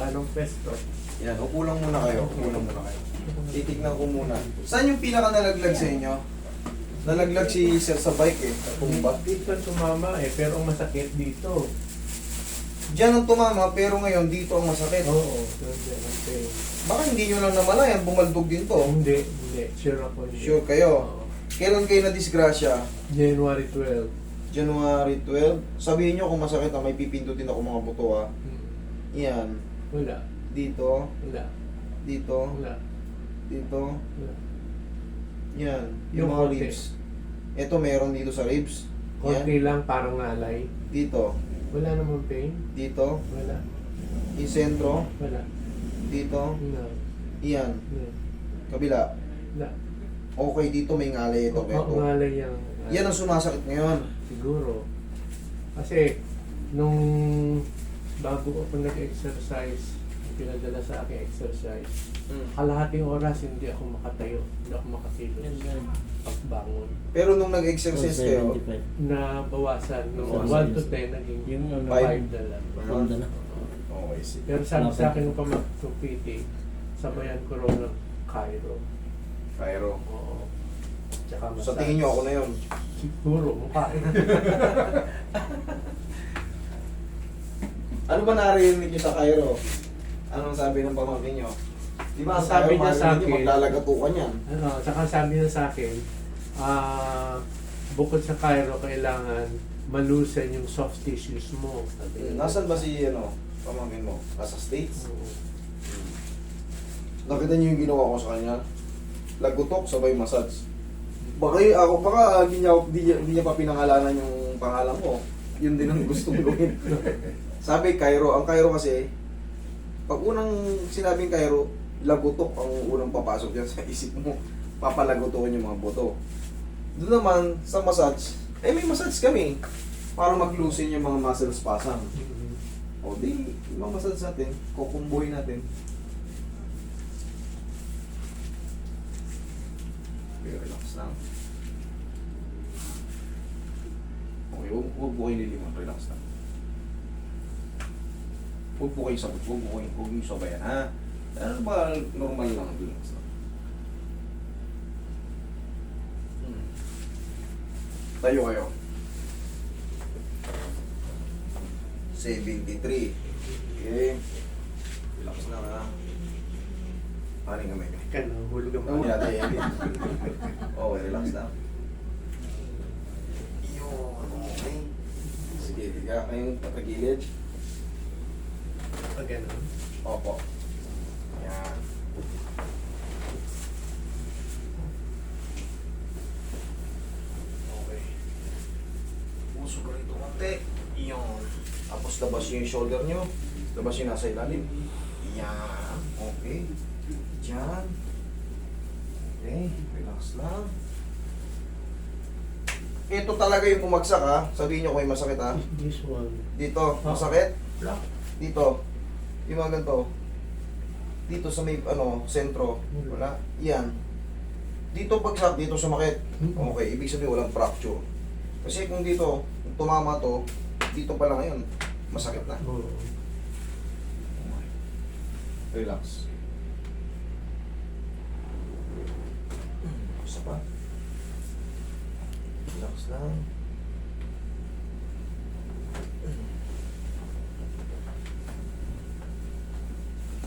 Anong pesto? Yan, upo lang muna kayo. Upo lang muna kayo. Titignan ko muna. Saan yung pinaka nalaglag sa inyo? Nalaglag si Sir sa bike eh. Natumba. Dito tumama eh, pero ang masakit dito. Diyan ang tumama, pero ngayon dito ang masakit. Oo, ang pain. Baka hindi nyo lang namalayan, bumaldog din to. Hindi, hindi. Sure ako hindi. Sure kayo? Oo. Kailan kayo na-disgrasya? January 12. January 12. Sabihin nyo kung masakit na may pipindutin ako mga buto ha. Hmm. Yan. Wala. Dito. Wala. Dito. Wala. Dito. Wala. Yan. Yung Yung mga konti. ribs. Ito meron dito sa ribs. Yan. Konti lang, parang ngalay. Dito. Wala namang pain. Dito. Wala. Yung sentro. Wala. Dito. No. Yan. No. Kabila. Wala. Okay, dito may ngalay ito. Oo, Ito. ngalay yung... Yan ang sumasakit ngayon. Siguro. Kasi, nung bago ako nag-exercise, pinadala sa akin exercise, Mm. kalahating oras hindi ako makatayo, hindi ako makakilos pagbangon. Pero nung nag-exercise kayo, Na bawasan, nung Bawasan 1 to yun. 10, naging Yung ano, 5 na lang. Honda na. okay, sige. Pero sabi sa akin nung pamak ng PT, sabayan ko raw ng Cairo. Cairo. Oo. Tsaka Sa tingin nyo ako na yun. Siguro, mukha. Ano ba narinig nyo sa Cairo? Anong sabi ng pamangkin nyo? Di ba ang Sabi Cairo, niya sa marinig nyo, akin- maglalagatukan yan. ano, tsaka sabi niya sa akin, ah, bukod sa Cairo, kailangan malusen yung soft tissues mo. Sabi niya. Nasaan ba si, ano, pamangkin mo? Nasa States? Oo. Nakita niyo yung ginawa ko sa kanya? Lagutok, sabay massage. Baka y- ako, baka hindi niya, hindi, niya- niya pa pinangalanan yung pangalan ko. Yun din ang gusto ko gawin. Sabi, Cairo. Ang Cairo kasi, pag unang sinabing Cairo, lagutok ang unang papasok dyan sa isip mo. Papalagutukin yung mga buto. Doon naman, sa massage, eh may massage kami. Para mag-loosen yung mga muscle spasm. O di, mamasage natin, kukumbuhin natin. Okay, relax lang. Okay, huwag, kayo liliman, relax lang. Huwag po kayo sabot, huwag po kayo, huwag niyo sabayan, ha? Ano ba, normal lang, relax lang. Hmm. Tayo kayo. 73. Okay. Relax na ha. Paring kamay ka. Ka na, hulog ang mga. yata yan. Okay, relax lang. Yun, okay. Sige, tiga kayong patagilid. Pag ganun. Opo. Yan. Okay. Puso ka rito konti. Yun. Tapos labas yung shoulder nyo. Labas yung nasa ilalim. Yan. Okay. Diyan. Okay. Relax lang. Ito talaga yung bumagsak ha. Sabihin nyo kung may masakit ha. This one. Dito, masakit. Wala. Dito. Yung mga ganito. Dito sa may ano, sentro. Wala. Yan. Dito bagsak, dito sumakit. Okay, ibig sabihin walang fracture. Kasi kung dito, kung tumama to, dito pa lang ngayon, masakit na. Relax. Isa pa. Relax lang.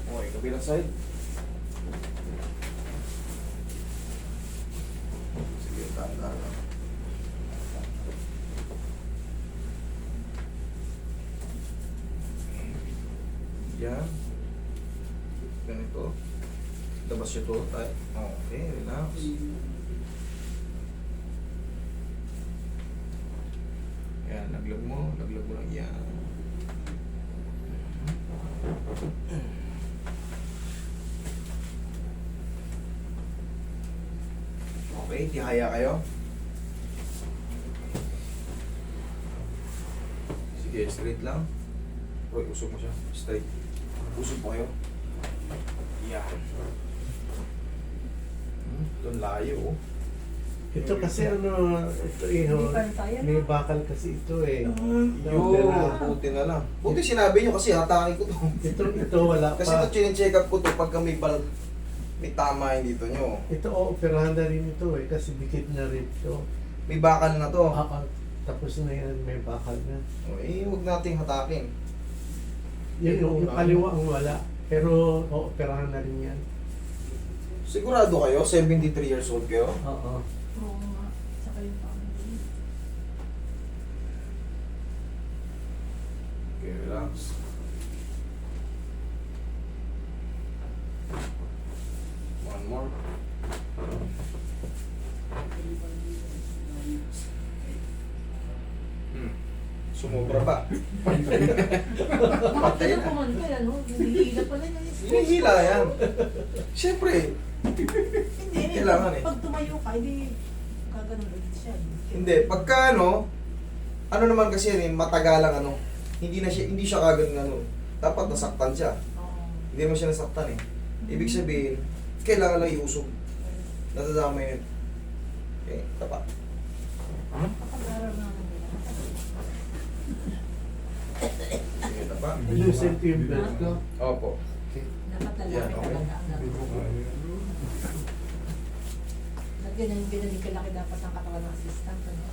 Okay, kabilang side. Sige, tanda lang. Yan. Ganito. Labas yung to. Okay, relax. Yan, laglag mo. Laglag mo lang yan. Okay, tihaya kayo. Sige, straight lang. Uy, usog mo siya. Straight. Usog po kayo. Yan. Hmm, doon layo oh. Ito kasi ano, ito iho, pa rin tayo, may bakal kasi ito eh. Yun, buti na lang. Buti sinabi nyo kasi hatakin ko to. Ito, ito wala Kasi pa. ito chine-check up ko to pagka may bal may tama yung dito nyo. Ito, oh, operahan na rin ito eh, kasi dikit na rin ito. May bakal na to. Ah, ah, tapos na yan, may bakal na. O, eh, huwag nating hatakin. Yun, yung, yung kaliwa ang wala. Pero, oh, operahan na rin yan. Sigurado kayo, 73 years old kayo? Oo. Oo nga. Saka yung family. Okay, relax. One more. Hmm. Sumobra ba? Ka na pumunta, ano? Hinihila pala niya. Hinihila yan. Siyempre, Hindi, Kailangan eh. Pag tumayo ka, hindi gaganon ulit siya. hindi. Pagka ano, ano naman kasi yan eh, matagalang ano, hindi na siya, hindi siya kagad ano, dapat nasaktan siya. Oo. Hindi naman siya nasaktan eh. Ibig sabihin, kailangan lang iusog. Nadadamay yun. Okay, tapa. Sige, tapa. Loosen ko yung belt ko. Opo. Dapat lalaki talaga ang gagawin. Lagyan na yung ginaling kalaki dapat ang katawan ng assistant. Ano?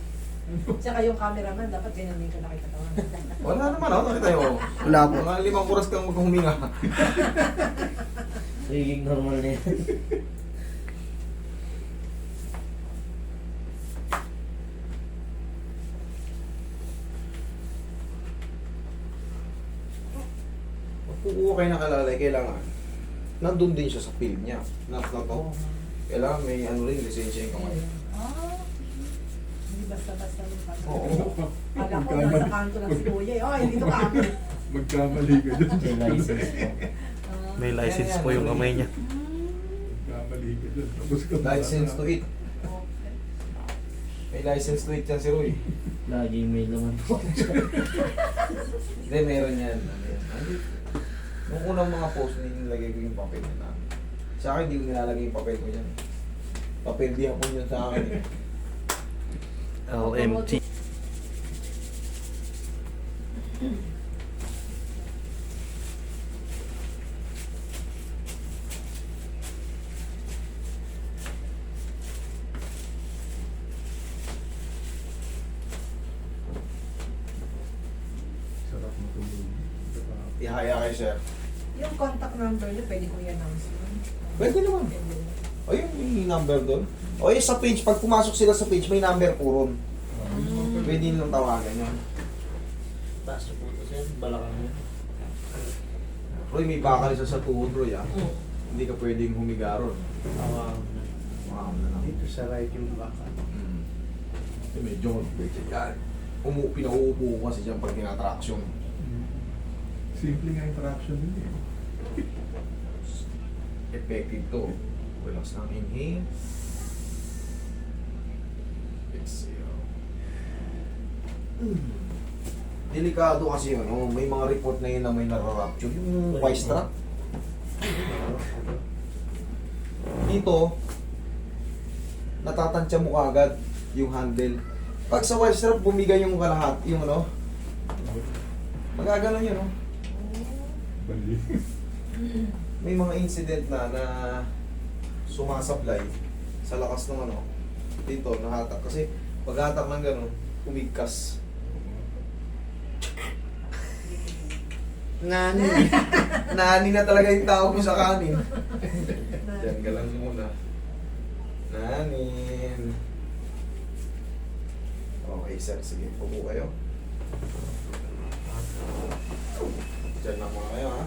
Tsaka yung cameraman, dapat ganyan din kalaki katawan. Wala naman ako, nakita nyo. Wala po. Mga limang oras kang maghuminga. Nagiging normal na yan. Kukuha kayo ng kalalay, kailangan nandun din siya sa field niya. Na, na to. Kailangan may ano rin, lisensya yung kamay. Ah, hindi basta-basta yung pag- Oo. Kala ko nasa kanto lang si Kuya. eh. Oh, hindi to kami. Magkamali ka dun. May license po. Ah, May license po yung kamay niya. Magkamali ka dun. Tapos ka License to eat. May license to eat yan si Roy. Laging may laman po. Hindi, meron yan. Ano yan? Nung unang mga post, hindi nilagay ko yung papel na namin. Sa akin, hindi ko nilalagay yung papel ko yan. Papel di hapon yun sa akin. eh. LMT. Sarap matulog. Ihaya kayo, sir. Yung contact number niyo, pwede ko i-announce yun. Pwede naman. Pwede. Ayun, may number doon. O yun sa page, pag pumasok sila sa page, may number po ron. Mm. Pwede nilang tawagan yun. Taas na po ito sir. Balakang yun. Roy, may bakal isa sa tuhod, Roy, ah. Mm. Hindi ka pwedeng humiga ron. Tawag na. Wow, na lang. Dito sa right yung bakal. Mm. Eh, medyo, medyo yan. Umu, pinauupo ko kasi dyan pag tinatraction. Simple nga interaction din eh. Effective to. Relax lang. Inhale. Exhale. Delikado kasi yun. Oh. May mga report na yun na may nararapture. Yung vice trap. Dito, natatansya mo agad yung handle. Pag sa vice trap, bumigay yung kalahat, yung ano, magaganon yun, oh. Bali. may mga incident na na sumasablay sa lakas ng ano dito nahatak kasi paghatak ng gano'n umigkas nani nani na talaga yung tawag mo sa kanin Diyan ka lang muna nanin okay sir sige pupo kayo Diyan lang muna kayo ha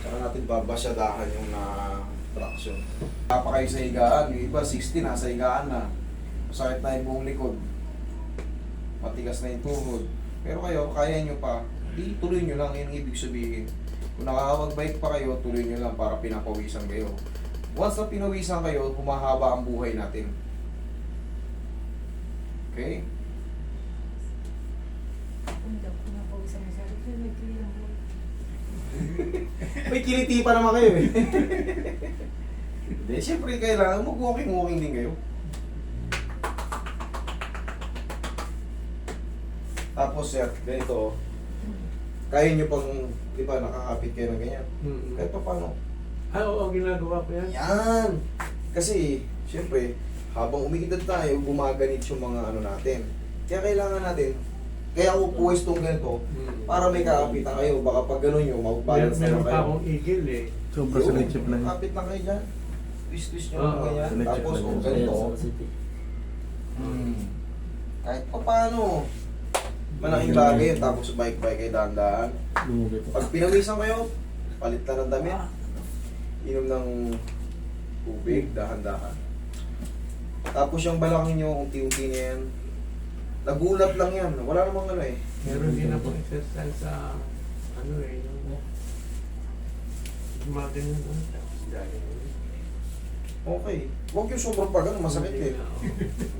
Tsaka natin babasyadahan yung na traction. Papa kayo sa higaan, yung iba 60 nasa higaan na. Masakit na yung buong likod. Matigas na yung tuhod. Pero kayo, kaya nyo pa. Di tuloy nyo lang, yung ibig sabihin. Kung nakakapag-bike pa kayo, tuloy nyo lang para pinapawisan kayo. Once na pinawisan kayo, humahaba ang buhay natin. Okay? May kiliti pa naman kayo eh. Hindi, siyempre kailangan mag-walking-walking din kayo. Tapos sir, ganito, kaya nyo pang, di ba, nakakapit kayo ng ganyan. Mm. Kahit pa paano. Ah, oo, ginagawa ko yan. Yan! Kasi, siyempre, habang umigidad tayo, gumaganit yung mga ano natin. Kaya kailangan natin, kaya ako puwestong ganito, Mm. para may kakapitan kayo. Baka pag gano'n nyo, mag-balance na meron kayo. pa akong igil eh. Sobra sa chip lang. Kapit lang kayo dyan. Twist-twist nyo lang ganyan. Tapos, oh, yan. ganito. Hmm. Kahit pa paano. Malaking bagay yun. Tapos bike-bike kayo dahan-dahan. Lumugit ako. Pag pinawisan kayo, palit na ng damit. Inom ng tubig, dahan-dahan. Tapos yung balakang nyo, unti-unti na yan. Nagulat lang yan. Wala namang ano eh. Meron din akong exercise sa ano eh, yung tapos dahil Okay. Huwag yung sobrang pag ano, masakit eh.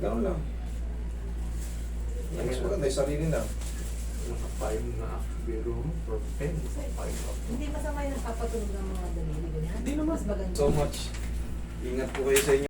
Ganun lang. Mas maganda yung sarili lang. Nakapayong na biro mo from 10 to 5 up. Hindi masama yung nagpapatunog ng mga daliri, ganyan. Hindi naman. So much. Ingat po kayo sa inyo.